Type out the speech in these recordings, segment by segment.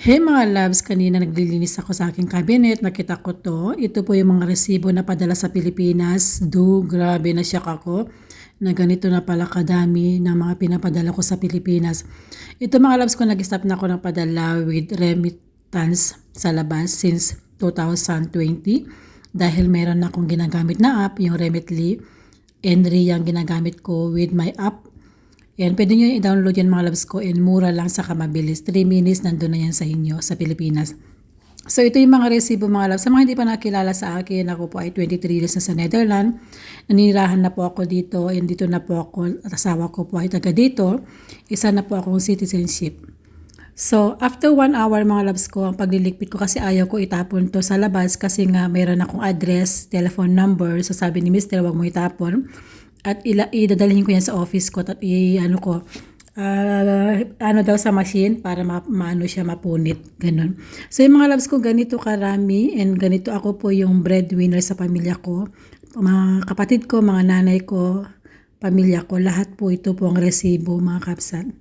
Hey mga loves, kanina naglilinis ako sa aking cabinet, nakita ko to. Ito po yung mga resibo na padala sa Pilipinas. Do, grabe na siya ako na ganito na pala kadami ng mga pinapadala ko sa Pilipinas. Ito mga loves ko, nag-stop na ako ng padala with remittance sa labas since 2020 dahil meron na akong ginagamit na app, yung Remitly. Enry ang ginagamit ko with my app yan, pwede nyo i-download yan mga loves ko and mura lang sa kamabilis. 3 minutes nandun na yan sa inyo sa Pilipinas. So ito yung mga resibo mga loves. Sa mga hindi pa nakilala sa akin, ako po ay 23 years na sa Netherlands. Nanirahan na po ako dito and dito na po ako at asawa ko po ay taga dito. Isa na po akong citizenship. So, after one hour mga loves ko, ang pagliligpit ko kasi ayaw ko itapon to sa labas kasi nga mayroon akong address, telephone number. So, sabi ni Mr. wag mo itapon. At ila, idadalhin ko yan sa office ko at i, ano ko, ah, ano daw sa machine para ma, maano siya mapunit. Ganun. So, yung mga loves ko, ganito karami and ganito ako po yung breadwinner sa pamilya ko. Mga kapatid ko, mga nanay ko, pamilya ko, lahat po ito po ang resibo, mga kapsan.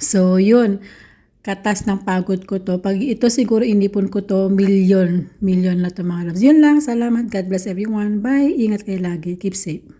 So, yun. Katas ng pagod ko to. Pag ito siguro inipon ko to, milyon. Milyon na to mga loves. Yun lang. Salamat. God bless everyone. Bye. Ingat kayo lagi. Keep safe.